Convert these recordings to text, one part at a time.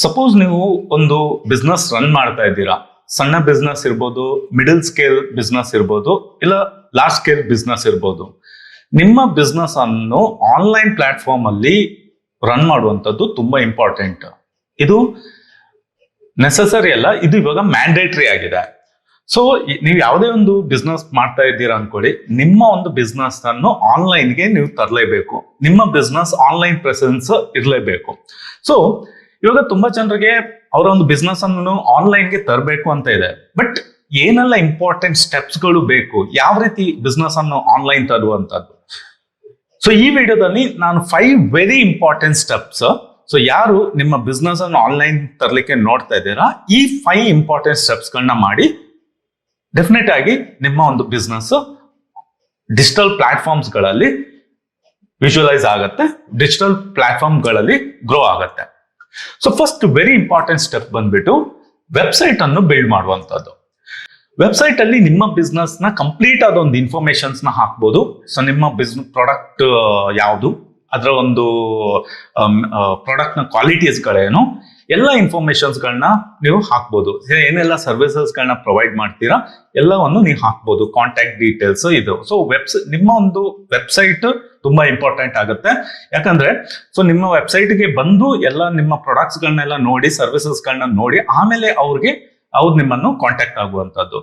Suppose ನೀವು ಒಂದು business run ಮಾಡ್ತಾ ಇದ್ದೀರಾ. ಸಣ್ಣ ಬಿಸ್ನೆಸ್ ಇರ್ಬೋದು ಮಿಡಲ್ ಸ್ಕೇಲ್ ಬಿಸ್ನೆಸ್ ಇರ್ಬೋದು, ಇಲ್ಲ ಲಾರ್ಜ್ ಸ್ಕೇಲ್ ಬಿಸ್ನೆಸ್ ಇರ್ಬೋದು. ನಿಮ್ಮ ಬಿಸ್ನೆಸ್ ಅನ್ನು ಆನ್ಲೈನ್ ಪ್ಲಾಟ್ಫಾರ್ಮ್ ಅಲ್ಲಿ ರನ್ ಮಾಡುವಂಥದ್ದು ತುಂಬಾ ಇಂಪಾರ್ಟೆಂಟ್ ಇದು ನೆಸಸರಿ ಅಲ್ಲ, ಇದು ಇವಾಗ ಮ್ಯಾಂಡೇಟ್ರಿ ಆಗಿದೆ. ಸೊ ನೀವು ಯಾವುದೇ ಒಂದು ಬಿಸ್ನೆಸ್ ಮಾಡ್ತಾ ಇದ್ದೀರಾ ಅನ್ಕೊಳ್ಳಿ, ನಿಮ್ಮ ಒಂದು ಬಿಸ್ನೆಸ್ ಅನ್ನು ಆನ್ಲೈನ್ಗೆ ನೀವು ತರಲೇಬೇಕು. ನಿಮ್ಮ ಬಿಸ್ನೆಸ್ ಆನ್ಲೈನ್ ಪ್ರೆಸೆನ್ಸ್ ಇರಲೇಬೇಕು. ಸೊ ಇವಾಗ ತುಂಬಾ ಜನರಿಗೆ ಅವರ ಒಂದು ಬಿಸ್ನೆಸ್ ಅನ್ನು ಆನ್ಲೈನ್ಗೆ ತರಬೇಕು ಅಂತ ಇದೆ. ಬಟ್ ಏನೆಲ್ಲ ಇಂಪಾರ್ಟೆಂಟ್ ಸ್ಟೆಪ್ಸ್ಗಳು ಬೇಕು? ಯಾವ ರೀತಿ ಬಿಸ್ನೆಸ್ ಅನ್ನು ಆನ್ಲೈನ್ ತರುವಂತದ್ದು ಸೊ ಈ ವಿಡಿಯೋದಲ್ಲಿ ನಾನು five very important steps so ಯಾರು ನಿಮ್ಮ ಬಿಸ್ನೆಸ್ ಅನ್ನು ಆನ್ಲೈನ್ ತರಲಿಕ್ಕೆ ನೋಡ್ತಾ ಇದ್ದೀರಾ, ಈ ಫೈವ್ ಇಂಪಾರ್ಟೆಂಟ್ ಸ್ಟೆಪ್ಸ್ಗಳನ್ನ ಮಾಡಿ ಡೆಫಿನೆಟ್ ಆಗಿ ನಿಮ್ಮ ಒಂದು ಬಿಸ್ನೆಸ್ ಡಿಜಿಟಲ್ ಪ್ಲಾಟ್ಫಾರ್ಮ್ಸ್ಗಳಲ್ಲಿ ವಿಜುವಲೈಸ್ ಆಗುತ್ತೆ ಡಿಜಿಟಲ್ ಪ್ಲಾಟ್ಫಾರ್ಮ್ಗಳಲ್ಲಿ ಗ್ರೋ ಆಗುತ್ತೆ. So first very important step ಬಂದ್ಬಿಟ್ಟು ವೆಬ್ಸೈಟ್ ಅನ್ನು ಬಿಲ್ಡ್ ಮಾಡುವಂಥದ್ದು. ವೆಬ್ಸೈಟ್ ಅಲ್ಲಿ ನಿಮ್ಮ ಬಿಸ್ನೆಸ್ನ ಕಂಪ್ಲೀಟ್ ಆದ ಒಂದು ಇನ್ಫಾರ್ಮೇಶನ್ಸ್ನ ಹಾಕ್ಬೋದು. ಸೊ ನಿಮ್ಮ ಬಿಸ್ನೆಸ್ ಪ್ರಾಡಕ್ಟ್ ಯಾವುದು? ಅದರ ಒಂದು ಪ್ರಾಡಕ್ಟ್ನ ಕ್ವಾಲಿಟೀಸ್ಗಳೇನು ಎಲ್ಲ ಇನ್ಫಾರ್ಮೇಶನ್ಸ್ಗಳನ್ನ ನೀವು ಹಾಕ್ಬೋದು. ಏನೆಲ್ಲ ಸರ್ವಿಸಸ್ಗಳನ್ನ ಪ್ರೊವೈಡ್ ಮಾಡ್ತೀರಾ? ಎಲ್ಲವನ್ನು ನೀವು ಹಾಕ್ಬೋದು. ಕಾಂಟ್ಯಾಕ್ಟ್ ಡೀಟೇಲ್ಸ್ ಇದು. ಸೊ ವೆಬ್ಸೈಟ್ ನಿಮ್ಮ ಒಂದು ವೆಬ್ಸೈಟ್ ತುಂಬಾ ಇಂಪಾರ್ಟೆಂಟ್ ಆಗುತ್ತೆ. ಯಾಕಂದ್ರೆ ಸೊ ನಿಮ್ಮ ವೆಬ್ಸೈಟ್ಗೆ ಬಂದು ಎಲ್ಲ ನಿಮ್ಮ ಪ್ರಾಡಕ್ಟ್ಸ್ಗಳನ್ನೆಲ್ಲ ನೋಡಿ ಸರ್ವಿಸಸ್ ಸರ್ವಿಸಸ್ಗಳನ್ನ ನೋಡಿ, ಆಮೇಲೆ ಅವ್ರಿಗೆ ಅವ್ರು ನಿಮ್ಮನ್ನು ಕಾಂಟ್ಯಾಕ್ಟ್ ಆಗುವಂತದ್ದು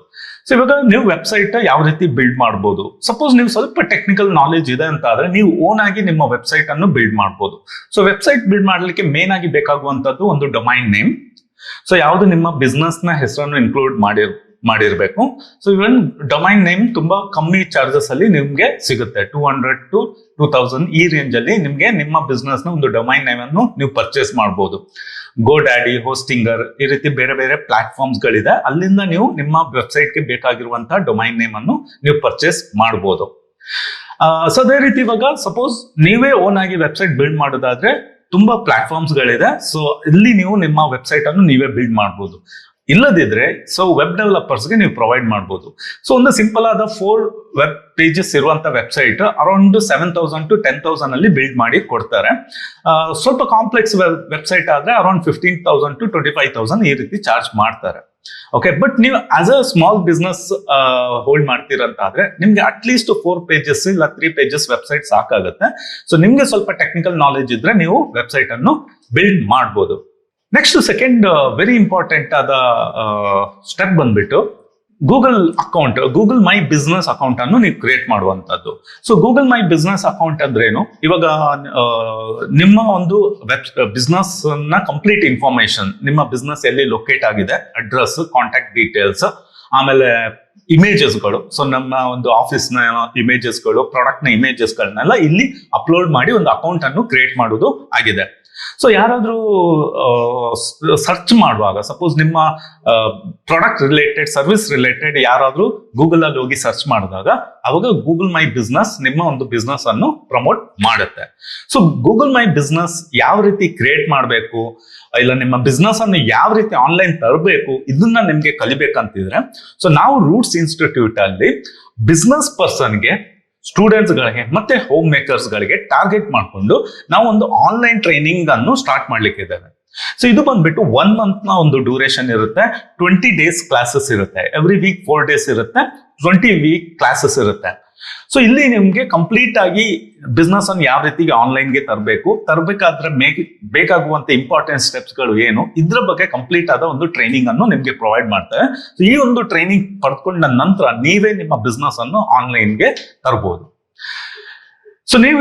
ಸೊ ಇವಾಗ ನೀವು ವೆಬ್ಸೈಟ್ ಯಾವ ರೀತಿ ಬಿಲ್ಡ್ ಮಾಡ್ಬೋದು? ಸಪೋಸ್ ನೀವು ಸ್ವಲ್ಪ ಟೆಕ್ನಿಕಲ್ ನಾಲೆಜ್ ಇದೆ ಅಂತ ಆದ್ರೆ ನೀವು ಓನ್ ಆಗಿ ನಿಮ್ಮ ವೆಬ್ಸೈಟ್ ಅನ್ನು ಬಿಲ್ಡ್ ಮಾಡ್ಬೋದು. ಸೊ ವೆಬ್ಸೈಟ್ ಬಿಲ್ಡ್ ಮಾಡ್ಲಿಕ್ಕೆ ಮೇನ್ ಆಗಿ ಬೇಕಾಗುವಂತದ್ದು ಒಂದು ಡೊಮೈನ್ ನೇಮ್ ಸೊ ಯಾವುದು ನಿಮ್ಮ ಬಿಸ್ನೆಸ್ನ ಹೆಸರನ್ನು ಇನ್ಕ್ಲೂಡ್ ಮಾಡಿರ್ ಮಾಡಿರ್ಬೇಕು. ಸೊ ಇವನ್ ಡೊಮೈನ್ ನೇಮ್ ತುಂಬಾ ಕಮ್ಮಿ ಚಾರ್ಜಸ್ ಅಲ್ಲಿ ನಿಮ್ಗೆ ಸಿಗುತ್ತೆ. Two hundred to two thousand ಈ ರೇಂಜ್ ಅಲ್ಲಿ ನಿಮ್ಗೆ ನಿಮ್ಮ ಬಿಸ್ನೆಸ್ನ ಒಂದು ಡೊಮೈನ್ ನೇಮ್ ಅನ್ನು ನೀವು ಪರ್ಚೇಸ್ ಮಾಡಬಹುದು ಗೋ ಡ್ಯಾಡಿ ಹೋಸ್ಟಿಂಗರ್ ಈ ರೀತಿ ಬೇರೆ ಬೇರೆ ಪ್ಲಾಟ್ಫಾರ್ಮ್ಸ್ ಗಳಿದೆ. ಅಲ್ಲಿಂದ ನೀವು ನಿಮ್ಮ ವೆಬ್ಸೈಟ್ಗೆ ಬೇಕಾಗಿರುವಂತಹ ಡೊಮೈನ್ ನೇಮ್ ಅನ್ನು ನೀವು ಪರ್ಚೇಸ್ ಮಾಡಬಹುದು ಸೊ ಅದೇ ರೀತಿ ಇವಾಗ ಸಪೋಸ್ ನೀವೇ ಓನ್ ಆಗಿ ವೆಬ್ಸೈಟ್ ಬಿಲ್ಡ್ ಮಾಡೋದಾದ್ರೆ ತುಂಬಾ ಪ್ಲಾಟ್ಫಾರ್ಮ್ಸ್ ಗಳಿದೆ. ಸೊ ಇಲ್ಲಿ ನೀವು ನಿಮ್ಮ ವೆಬ್ಸೈಟ್ ಅನ್ನು ನೀವೇ ಬಿಲ್ಡ್ ಮಾಡಬಹುದು ಇಲ್ಲದಿದ್ರೆ ಸೊ ವೆಬ್ ಡೆವಲಪರ್ಸ್ಗೆ ನೀವು ಪ್ರೊವೈಡ್ ಮಾಡ್ಬೋದು. ಸೊ ಒಂದು ಸಿಂಪಲ್ ಆದ ಫೋರ್ ವೆಬ್ ಪೇಜಸ್ ಇರುವಂತ website around seven thousand to ten thousand ಅಲ್ಲಿ ಬಿಲ್ಡ್ ಮಾಡಿ ಕೊಡ್ತಾರೆ. ಸ್ವಲ್ಪ ಕಾಂಪ್ಲೆಕ್ಸ್ ವೆಬ್ಸೈಟ್ ಆದ್ರೆ around fifteen thousand to twenty five thousand ಈ ರೀತಿ ಚಾರ್ಜ್ ಮಾಡ್ತಾರೆ. ಓಕೆ ಬಟ್ ನೀವು as a small business hold ಮಾಡ್ತೀರಂತ ಆದ್ರೆ ನಿಮ್ಗೆ ಅಟ್ಲೀಸ್ಟ್ ಫೋರ್ ಪೇಜಸ್ ಇಲ್ಲ ತ್ರೀ ಪೇಜಸ್ ವೆಬ್ಸೈಟ್ ಸಾಕಾಗುತ್ತೆ. ಸೊ ನಿಮ್ಗೆ ಸ್ವಲ್ಪ ಟೆಕ್ನಿಕಲ್ ನಾಲೆಜ್ ಇದ್ರೆ ನೀವು ವೆಬ್ಸೈಟ್ ಅನ್ನು ಬಿಲ್ಡ್ ಮಾಡ್ಬೋದು. ನೆಕ್ಸ್ಟ್ ಸೆಕೆಂಡ್ ವೆರಿ ಇಂಪಾರ್ಟೆಂಟ್ ಆದ ಸ್ಟೆಪ್ ಬಂದ್ಬಿಟ್ಟು Google account Google my business account ಅನ್ನು ನೀವು ಕ್ರಿಯೇಟ್ ಮಾಡುವಂತದ್ದು so Google my business account ಅಂದ್ರೇನು? ಇವಾಗ ನಿಮ್ಮ ಒಂದು ವೆಬ್ ಬಿಸ್ನೆಸ್ನ ಕಂಪ್ಲೀಟ್ ಇನ್ಫಾರ್ಮೇಶನ್ ನಿಮ್ಮ ಬಿಸ್ನೆಸ್ ಎಲ್ಲಿ ಲೊಕೇಟ್ ಆಗಿದೆ ಅಡ್ರೆಸ್ ಕಾಂಟ್ಯಾಕ್ಟ್ ಡೀಟೇಲ್ಸ್ ಆಮೇಲೆ ಇಮೇಜಸ್ಗಳು ಸೊ ನಮ್ಮ ಒಂದು ಆಫೀಸ್ನ ಇಮೇಜಸ್ಗಳು ಪ್ರಾಡಕ್ಟ್ನ ಇಮೇಜಸ್ಗಳನ್ನೆಲ್ಲ ಇಲ್ಲಿ ಅಪ್ಲೋಡ್ ಮಾಡಿ ಒಂದು ಅಕೌಂಟ್ ಅನ್ನು ಕ್ರಿಯೇಟ್ ಮಾಡೋದು ಆಗಿದೆ. ಸೊ ಯಾರಾದ್ರೂ ಸರ್ಚ್ ಮಾಡುವಾಗ ಸಪೋಸ್ ನಿಮ್ಮ ಪ್ರಾಡಕ್ಟ್ ರಿಲೇಟೆಡ್ ಸರ್ವಿಸ್ ರಿಲೇಟೆಡ್ ಯಾರಾದ್ರೂ ಗೂಗಲ್ ಅಲ್ಲಿ ಹೋಗಿ ಸರ್ಚ್ ಮಾಡಿದಾಗ, ಅವಾಗ ಗೂಗಲ್ ಮೈ ಬಿಸ್ನೆಸ್ ನಿಮ್ಮ ಒಂದು ಬಿಸ್ನೆಸ್ ಅನ್ನು ಪ್ರಮೋಟ್ ಮಾಡುತ್ತೆ. ಸೊ ಗೂಗಲ್ ಮೈ ಬಿಸ್ನೆಸ್ ಯಾವ ರೀತಿ ಕ್ರಿಯೇಟ್ ಮಾಡಬೇಕು, ಇಲ್ಲ ನಿಮ್ಮ ಬಿಸ್ನೆಸ್ ಅನ್ನು ಯಾವ ರೀತಿ ಆನ್ಲೈನ್ ತರಬೇಕು, ಇದನ್ನ ನಿಮ್ಗೆ ಕಲಿಬೇಕಂತಿದ್ರೆ ಸೊ ನಾವು ರೂಟ್ಸ್ ಇನ್ಸ್ಟಿಟ್ಯೂಟ್ ಅಲ್ಲಿ ಬಿಸ್ನೆಸ್ ಪರ್ಸನ್ಗೆ ಸ್ಟೂಡೆಂಟ್ಸ್ ಗಳಿಗೆ ಮತ್ತೆ ಹೋಮ್ ಮೇಕರ್ಸ್ ಗಳಿಗೆ ಟಾರ್ಗೆಟ್ ಮಾಡಿಕೊಂಡು ನಾವು ಒಂದು ಆನ್ಲೈನ್ ಟ್ರೈನಿಂಗ್ ಅನ್ನು ಸ್ಟಾರ್ಟ್ ಮಾಡ್ಲಿಕ್ಕೆ ಇದ್ದೇವೆ ಸೊ ಇದು ಬಂದ್ಬಿಟ್ಟು ಒನ್ ಮಂತ್ನ ಒಂದು ಡ್ಯೂರೇಷನ್ ಇರುತ್ತೆ ಟ್ವೆಂಟಿ ಡೇಸ್ ಕ್ಲಾಸಸ್ ಇರುತ್ತೆ. ಎವ್ರಿ ವೀಕ್ ಫೋರ್ ಡೇಸ್ ಇರುತ್ತೆ ಟ್ವೆಂಟಿ ವೀಕ್ ಕ್ಲಾಸಸ್ ಇರುತ್ತೆ. ಸೊ ಇಲ್ಲಿ ನಿಮ್ಗೆ ಕಂಪ್ಲೀಟ್ ಆಗಿ ಬಿಸ್ನೆಸ್ ಅನ್ನು ಯಾವ ರೀತಿಗೆ ಆನ್ಲೈನ್ಗೆ ತರಬೇಕು, ತರಬೇಕಾದ್ರೆ ಬೇಕಾಗುವಂತ ಇಂಪಾರ್ಟೆಂಟ್ ಸ್ಟೆಪ್ಸ್ಗಳು ಏನು, ಇದ್ರ ಬಗ್ಗೆ ಕಂಪ್ಲೀಟ್ ಆದ ಒಂದು ಟ್ರೈನಿಂಗ್ ಅನ್ನು ನಿಮ್ಗೆ ಪ್ರೊವೈಡ್ ಮಾಡ್ತಾರೆ ಸೊ ಈ ಒಂದು ಟ್ರೈನಿಂಗ್ ಪಡ್ಕೊಂಡ ನಂತರ ನೀವೇ ನಿಮ್ಮ ಬಿಸ್ನೆಸ್ ಅನ್ನು ಆನ್ಲೈನ್ಗೆ ತರಬಹುದು ಸೊ ನೀವು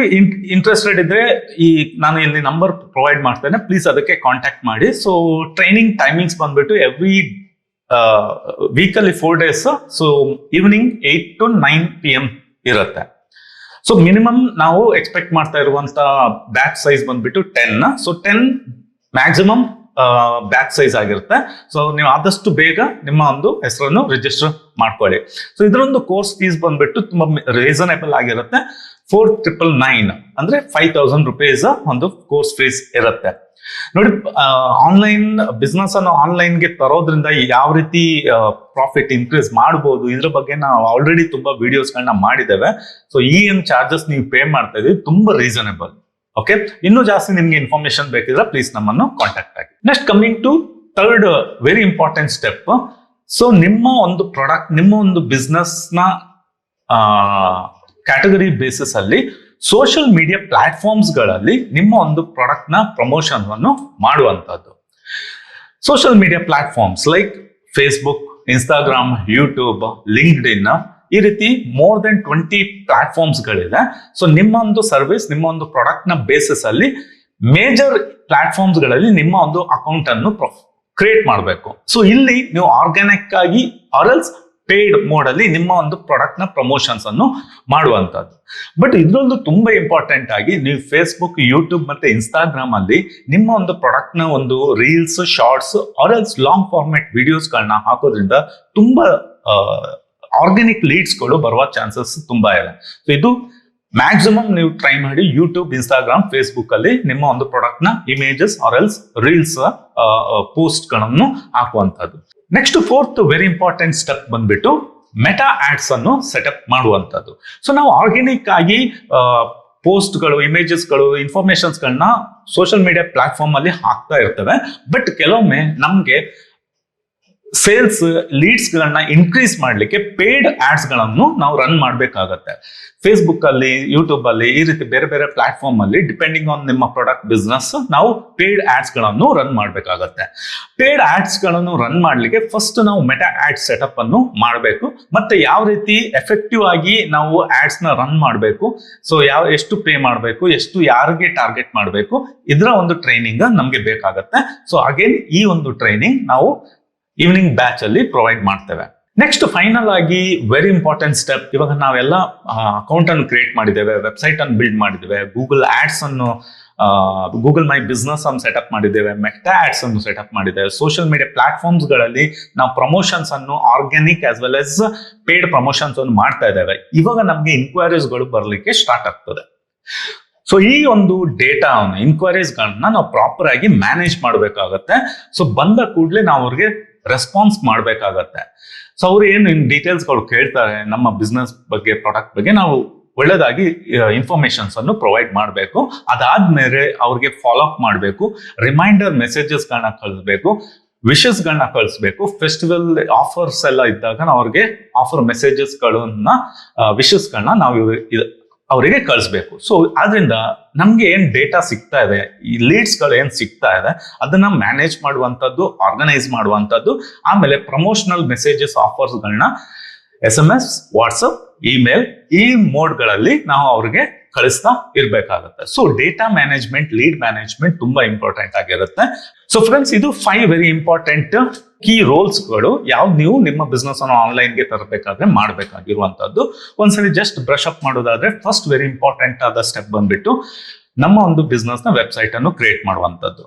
ಇಂಟ್ರೆಸ್ಟೆಡ್ ಇದ್ರೆ ಈ, ನಾನು ಇಲ್ಲಿ ನಂಬರ್ ಪ್ರೊವೈಡ್ ಮಾಡ್ತೇನೆ ಪ್ಲೀಸ್ ಅದಕ್ಕೆ ಕಾಂಟ್ಯಾಕ್ಟ್ ಮಾಡಿ. ಸೊ ಟ್ರೈನಿಂಗ್ ಟೈಮಿಂಗ್ಸ್ ಬಂದ್ಬಿಟ್ಟು ಎವ್ರಿ ವೀಕಲ್ಲಿ four days so evening eight to nine P M ಇರುತ್ತೆ. ಸೊ ಮಿನಿಮಮ್ ನಾವು ಎಕ್ಸ್ಪೆಕ್ಟ್ ಮಾಡ್ತಾ ಇರುವಂತ ಬ್ಯಾಕ್ ಸೈಜ್ ಬಂದ್ಬಿಟ್ಟು ten so ten maximum batch size ಆಗಿರುತ್ತೆ. ಸೊ ನೀವು ಆದಷ್ಟು ಬೇಗ ನಿಮ್ಮ ಒಂದು ಹೆಸರನ್ನು ರಿಜಿಸ್ಟರ್ ಮಾಡ್ಕೊಳ್ಳಿ. ಸೊ ಇದರೊಂದು ಕೋರ್ಸ್ ಫೀಸ್ ಬಂದ್ಬಿಟ್ಟು ತುಂಬಾ ರೀಸನೇಬಲ್ ಆಗಿರುತ್ತೆ. ಫೋರ್ ಟ್ರಿಪಲ್ ನೈನ್ ಅಂದ್ರೆ ಫೈವ್ ತೌಸಂಡ್ ರುಪೀಸ್ ಒಂದು ಕೋರ್ಸ್ ಫೀಸ್ ಇರುತ್ತೆ. ನೋಡಿ ಆನ್ಲೈನ್ ಬಿಸ್ನೆಸ್ ಅನ್ನು ಆನ್ಲೈನ್ಗೆ ತರೋದ್ರಿಂದ ಯಾವ ರೀತಿ ಪ್ರಾಫಿಟ್ ಇನ್ಕ್ರೀಸ್ ಮಾಡಬಹುದು ಇದ್ರ ಬಗ್ಗೆ ನಾವು ಆಲ್ರೆಡಿ ತುಂಬಾ ವಿಡಿಯೋಸ್ಗಳನ್ನ ಮಾಡಿದ್ದೇವೆ. ಸೊ ಈ ಏನ್ ಚಾರ್ಜಸ್ ನೀವು ಪೇ ಮಾಡ್ತಾ ಇದೀವಿ ತುಂಬಾ ರೀಸನೇಬಲ್ ಓಕೆ ಇನ್ನೂ ಜಾಸ್ತಿ ನಿಮ್ಗೆ ಇನ್ಫಾರ್ಮೇಶನ್ ಬೇಕಿದ್ರೆ ಪ್ಲೀಸ್ ನಮ್ಮನ್ನು ಕಾಂಟ್ಯಾಕ್ಟ್ ಆಗಿ. Next coming to third very important step so ನಿಮ್ಮ ಒಂದು ಪ್ರಾಡಕ್ಟ್ ನಿಮ್ಮ ಒಂದು ಬಿಸ್ನೆಸ್ನ ಕ್ಯಾಟಗರಿ ಬೇಸಿಸ್ ಅಲ್ಲಿ ಸೋಷಿಯಲ್ ಮೀಡಿಯಾ ಪ್ಲಾಟ್ಫಾರ್ಮ್ಸ್ಗಳಲ್ಲಿ ನಿಮ್ಮ ಒಂದು ಪ್ರಾಡಕ್ಟ್ನ ಪ್ರಮೋಷನ್ ಅನ್ನು ಮಾಡುವಂತದ್ದು social media platforms like Facebook Instagram YouTube LinkedIn ಈ ರೀತಿ ಮೋರ್ ದೆನ್ ಟ್ವೆಂಟಿ ಪ್ಲಾಟ್ಫಾರ್ಮ್ಸ್ ಗಳಿದೆ ಸೊ ನಿಮ್ಮ ಒಂದು ಸರ್ವಿಸ್ ನಿಮ್ಮ ಒಂದು ಪ್ರಾಡಕ್ಟ್ನ ಬೇಸಿಸ್ ಅಲ್ಲಿ ಮೇಜರ್ ಪ್ಲಾಟ್ಫಾರ್ಮ್ಸ್ಗಳಲ್ಲಿ ನಿಮ್ಮ ಒಂದು ಅಕೌಂಟ್ ಅನ್ನು ಕ್ರಿಯೇಟ್ ಮಾಡಬೇಕು. ಸೊ ಇಲ್ಲಿ ನೀವು ಆರ್ಗ್ಯಾನಿಕ್ ಆಗಿ ಆರಲ್ಸ್ ಪೇಯ್ಡ್ ಮೋಡ್ ನಿಮ್ಮ ಒಂದು ಪ್ರಾಡಕ್ಟ್ನ ಪ್ರಮೋಷನ್ಸ್ ಅನ್ನು ಮಾಡುವಂತದ್ದು ಬಟ್ ಇದ್ರೊಂದು ತುಂಬಾ ಇಂಪಾರ್ಟೆಂಟ್ ಆಗಿ ನೀವು ಫೇಸ್ಬುಕ್ ಯೂಟ್ಯೂಬ್ ಮತ್ತೆ ಇನ್ಸ್ಟಾಗ್ರಾಮ್ ಅಲ್ಲಿ ನಿಮ್ಮ ಒಂದು ಪ್ರಾಡಕ್ಟ್ನ ಒಂದು reels shorts or else long format videos ಗಳನ್ನ ಹಾಕೋದ್ರಿಂದ ತುಂಬಾ ಆರ್ಗ್ಯಾನಿಕ್ ಲೀಡ್ಸ್ಗಳು ಬರುವ ಚಾನ್ಸಸ್ ತುಂಬಾ ಇದೆ ಸೊ ಇದು ಮ್ಯಾಕ್ಸಿಮಮ್ ನೀವು ಟ್ರೈ ಮಾಡಿ ಯೂಟ್ಯೂಬ್ ಇನ್ಸ್ಟಾಗ್ರಾಮ್ ಫೇಸ್ಬುಕ್ ಅಲ್ಲಿ ನಿಮ್ಮ ಒಂದು ಪ್ರಾಡಕ್ಟ್ನ ಇಮೇಜಸ್ ಆರ್ ಎಲ್ಸ್ ರೀಲ್ಸ್ ಪೋಸ್ಟ್ಗಳನ್ನು ಹಾಕುವಂತದ್ದು next fourth very important step ಬಂದ್ಬಿಟ್ಟು ಮೆಟಾ ಆಡ್ಸ್ ಅನ್ನು ಸೆಟಪ್ ಮಾಡುವಂತದ್ದು ಸೊ ನಾವು ಆರ್ಗ್ಯಾನಿಕ್ ಆಗಿ ಪೋಸ್ಟ್ಗಳು ಇಮೇಜಸ್ಗಳು ಇನ್ಫಾರ್ಮೇಶನ್ಸ್ಗಳನ್ನ ಸೋಷಿಯಲ್ ಮೀಡಿಯಾ ಪ್ಲಾಟ್ಫಾರ್ಮ್ ಅಲ್ಲಿ ಹಾಕ್ತಾ ಇರ್ತವೆ. ಬಟ್ ಕೆಲವೊಮ್ಮೆ ನಮ್ಗೆ ಸೇಲ್ಸ್ ಲೀಡ್ಸ್ ಗಳನ್ನ ಇನ್ಕ್ರೀಸ್ ಮಾಡ್ಲಿಕ್ಕೆ ಪೇಯ್ಡ್ ಆಡ್ಸ್ಗಳನ್ನು ನಾವು ರನ್ ಮಾಡಬೇಕಾಗತ್ತೆ. ಫೇಸ್ಬುಕ್ ಅಲ್ಲಿ ಯೂಟ್ಯೂಬ್ ಅಲ್ಲಿ, ಈ ರೀತಿ ಬೇರೆ ಬೇರೆ ಪ್ಲಾಟ್ಫಾರ್ಮ್ ಅಲ್ಲಿ ಡಿಪೆಂಡಿಂಗ್ ಆನ್ ನಿಮ್ಮ ಪ್ರಾಡಕ್ಟ್ ಬಿಸ್ನೆಸ್ ನಾವು ಪೇಯ್ಡ್ ಆಡ್ಸ್ಗಳನ್ನು ರನ್ ಮಾಡಬೇಕಾಗತ್ತೆ. ಪೇಯ್ಡ್ ಆಡ್ಸ್ಗಳನ್ನು ರನ್ ಮಾಡ್ಲಿಕ್ಕೆ ಫಸ್ಟ್ ನಾವು ಮೆಟಾ ಆಡ್ ಸೆಟಪ್ ಅನ್ನು ಮಾಡಬೇಕು. ಮತ್ತೆ ಯಾವ ರೀತಿ ಎಫೆಕ್ಟಿವ್ ಆಗಿ ನಾವು ಆಡ್ಸ್ನ ರನ್ ಮಾಡಬೇಕು. ಸೊ ಯಾವ, ಎಷ್ಟು ಪೇ ಮಾಡಬೇಕು, ಎಷ್ಟು ಯಾರಿಗೆ ಟಾರ್ಗೆಟ್ ಮಾಡಬೇಕು, ಇದರ ಒಂದು ಟ್ರೈನಿಂಗ್ ನಮಗೆ ಬೇಕಾಗತ್ತೆ. ಸೊ ಅಗೇನ್ ಈ ಒಂದು ಟ್ರೈನಿಂಗ್ ನಾವು ಈವ್ನಿಂಗ್ ಬ್ಯಾಚ್ ಅಲ್ಲಿ ಪ್ರೊವೈಡ್ ಮಾಡ್ತೇವೆ. ನೆಕ್ಸ್ಟ್ ಫೈನಲ್ ಆಗಿ ವೆರಿ ಇಂಪಾರ್ಟೆಂಟ್ ಸ್ಟೆಪ್ ಇವಾಗ ನಾವೆಲ್ಲ ಅಕೌಂಟ್ ಅನ್ನು ಕ್ರಿಯೇಟ್ ಮಾಡಿದ್ದೇವೆ ವೆಬ್ಸೈಟ್ ಅನ್ನು ಬಿಲ್ಡ್ ಮಾಡಿದ್ದೇವೆ ಗೂಗಲ್ ಆಡ್ಸ್ ಅನ್ನು ಗೂಗಲ್ ಮೈ ಬಿಸ್ನೆಸ್ ಅನ್ನು ಸೆಟಪ್ ಮಾಡಿದ್ದೇವೆ ಮೆಕ್ಟಾ ಆಡ್ಸ್ ಅನ್ನು ಸೆಟಪ್ ಮಾಡಿದ್ದೇವೆ. ಸೋಷಿಯಲ್ ಮೀಡಿಯಾ ಪ್ಲಾಟ್ಫಾರ್ಮ್ಸ್ಗಳಲ್ಲಿ ನಾವು ಪ್ರಮೋಷನ್ಸ್ ಅನ್ನು organic as well as paid promotions ಅನ್ನು ಮಾಡ್ತಾ ಇದ್ದೇವೆ. ಇವಾಗ ನಮಗೆ ಇನ್ಕ್ವೈರೀಸ್ಗಳು ಬರಲಿಕ್ಕೆ ಸ್ಟಾರ್ಟ್ ಆಗ್ತದೆ. ಸೊ ಈ ಒಂದು ಡೇಟಾ ಇನ್ಕ್ವೈರೀಸ್ಗಳನ್ನ ನಾವು ಪ್ರಾಪರ್ ಆಗಿ ಮ್ಯಾನೇಜ್ ಮಾಡಬೇಕಾಗತ್ತೆ. ಸೊ ಬಂದ ಕೂಡಲೇ ನಾವು ಅವ್ರಿಗೆ ರೆಸ್ಪಾನ್ಸ್ ಮಾಡಬೇಕಾಗತ್ತೆ. ಸೊ ಅವ್ರು ಏನು ಡೀಟೇಲ್ಸ್ಗಳು ಕೇಳ್ತಾರೆ, ನಮ್ಮ ಬಿಸ್ನೆಸ್ ಬಗ್ಗೆ ಪ್ರಾಡಕ್ಟ್ ಬಗ್ಗೆ, ನಾವು ಒಳ್ಳೇದಾಗಿ ಇನ್ಫಾರ್ಮೇಶನ್ಸ್ ಅನ್ನು ಪ್ರೊವೈಡ್ ಮಾಡಬೇಕು. ಅದಾದ್ಮೇಲೆ ಅವ್ರಿಗೆ ಫಾಲೋ ಅಪ್ ಮಾಡಬೇಕು ರಿಮೈಂಡರ್ ಮೆಸೇಜಸ್ಗಳನ್ನ ಕಳಿಸ್ಬೇಕು ವಿಶಸ್ಗಳನ್ನ ಕಳಿಸ್ಬೇಕು. ಫೆಸ್ಟಿವಲ್ ಆಫರ್ಸ್ ಎಲ್ಲ ಇದ್ದಾಗ ಅವ್ರಿಗೆ ಆಫರ್ ಮೆಸೇಜಸ್ಗಳನ್ನ ವಿಶಸ್ಗಳನ್ನ ನಾವು ಅವರಿಗೆ ಕಳಿಸ್ಬೇಕು. ಸೊ ಆದ್ರಿಂದ ನಮ್ಗೆ ಏನ್ ಡೇಟಾ ಸಿಗ್ತಾ ಇದೆ, ಈ ಲೀಡ್ಸ್ಗಳು ಏನ್ ಸಿಗ್ತಾ ಇದೆ, ಅದನ್ನ ಮ್ಯಾನೇಜ್ ಮಾಡುವಂತದ್ದು ಆರ್ಗನೈಸ್ ಮಾಡುವಂತದ್ದು ಆಮೇಲೆ promotional messages ಆಫರ್ಸ್ಗಳನ್ನ S M S WhatsApp email ಈ ಮೋಡ್ಗಳಲ್ಲಿ ನಾವು ಅವ್ರಿಗೆ ಕಳಿಸ್ತಾ ಇರ್ಬೇಕಾಗತ್ತೆ. So data management lead management ತುಂಬಾ ಇಂಪಾರ್ಟೆಂಟ್ ಆಗಿರುತ್ತೆ. ಸೊ ಫ್ರೆಂಡ್ಸ್ ಇದು ಫೈವ್ ವೆರಿ ಇಂಪಾರ್ಟೆಂಟ್ ಕೀ ರೋಲ್ಸ್ಗಳು ಯಾವ ನೀವು ನಿಮ್ಮ ಬಿಸ್ನೆಸ್ ಅನ್ನು ಆನ್ಲೈನ್ಗೆ ತರಬೇಕಾದ್ರೆ ಮಾಡಬೇಕಾಗಿರುವಂತದ್ದು ಒಂದ್ಸರಿ ಜಸ್ಟ್ ಬ್ರಷ್ ಅಪ್ ಮಾಡೋದಾದ್ರೆ ಫಸ್ಟ್ ವೆರಿ ಇಂಪಾರ್ಟೆಂಟ್ ಆದ ಸ್ಟೆಪ್ ಬಂದ್ಬಿಟ್ಟು ನಮ್ಮ ಒಂದು ಬಿಸ್ನೆಸ್ನ ವೆಬ್ಸೈಟ್ ಅನ್ನು ಕ್ರಿಯೇಟ್ ಮಾಡುವಂತದ್ದು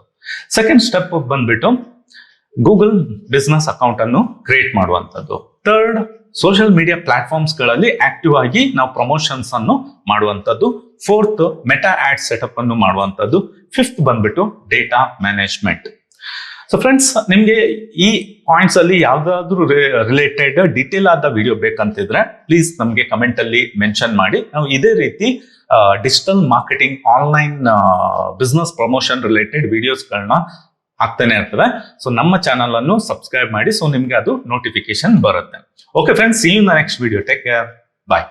ಸೆಕೆಂಡ್ ಸ್ಟೆಪ್ ಬಂದ್ಬಿಟ್ಟು ಗೂಗಲ್ ಬಿಸ್ನೆಸ್ ಅಕೌಂಟ್ ಅನ್ನು ಕ್ರಿಯೇಟ್ ಮಾಡುವಂತದ್ದು ಥರ್ಡ್ ಸೋಷಿಯಲ್ ಮೀಡಿಯಾ ಪ್ಲಾಟ್ಫಾರ್ಮ್ಸ್ಗಳಲ್ಲಿ ಆಕ್ಟಿವ್ ಆಗಿ ನಾವು ಪ್ರಮೋಷನ್ಸ್ ಅನ್ನು ಮಾಡುವಂಥದ್ದು. ಫೋರ್ತ್ ಮೆಟಾ ಆಡ್ ಸೆಟಪ್ ಅನ್ನು ಮಾಡುವಂತದ್ದು ಫಿಫ್ತ್ ಬಂದ್ಬಿಟ್ಟು ಡೇಟಾ ಮ್ಯಾನೇಜ್ಮೆಂಟ್ ಸೊ ಫ್ರೆಂಡ್ಸ್ ನಿಮ್ಗೆ ಈ ಪಾಯಿಂಟ್ಸ್ ಅಲ್ಲಿ ಯಾವ್ದಾದ್ರು ರಿಲೇಟೆಡ್ ಡೀಟೇಲ್ ಆದ ವಿಡಿಯೋ ಬೇಕಂತಿದ್ರೆ ಪ್ಲೀಸ್ ನಮಗೆ ಕಮೆಂಟ್ ಅಲ್ಲಿ ಮೆನ್ಷನ್ ಮಾಡಿ. ನಾವು ಇದೇ ರೀತಿ digital marketing online business promotion related ವಿಡಿಯೋಸ್ಗಳನ್ನ ಆಗ್ತಾನೆ ಇರ್ತದೆ. ಸೊ ನಮ್ಮ ಚಾನಲ್ ಅನ್ನು ಸಬ್ಸ್ಕ್ರೈಬ್ ಮಾಡಿ ಸೊ ನಿಮ್ಗೆ ಅದು ನೋಟಿಫಿಕೇಶನ್ ಬರುತ್ತೆ. Okay friends see you next video take care bye